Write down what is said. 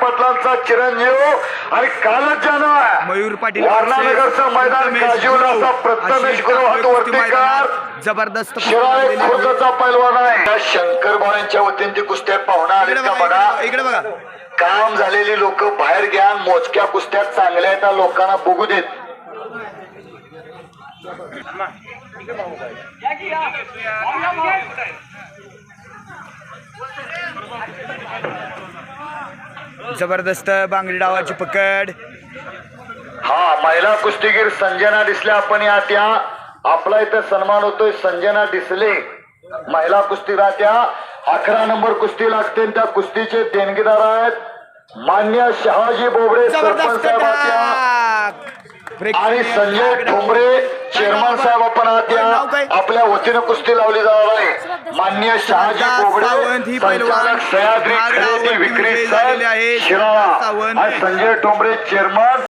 पाटलांचा चिरंजीव आणि कालच ज्यानं मयूर पाटील वारणानगरचं मैदान गुरव. असा प्रथमेश अशी गुरु हात कुस्ती वरती मैदानात कर. जबरदस्त आहे. खुर्दचा पैलवान आहे. त्या शंकर बाळांच्या वतीने ती कुस्त्या पाहुणा आले इकडे का बघा, बघा? इकडे बघा काम झालेली लोक बाहेर घ्या. मोजक्या कुस्त्या चांगल्या आहेत. त्या लोकांना बघू देत. जबरदस्त बांगडी डावाची पकड. हा महिला कुस्तीगीर संजना डिसले आपण या त्या. आपला इथं सन्मान होतोय संजना डिसले महिला कुस्तीला त्या अकरा नंबर कुस्ती लागते त्या कुस्तीचे देणगीदार आहेत. मान्य शहाजी बोबडे सरपंच साहेब आणि संजय ठोंबरे चेअरमन साहेब आपल्या वतीनं कुस्ती लावली जाणार आहे. मान्य शहाजी ही पैलवान संचालक सह्याद्री खरेदी विक्री सावंत संजय ठोंबरे चेअरमन.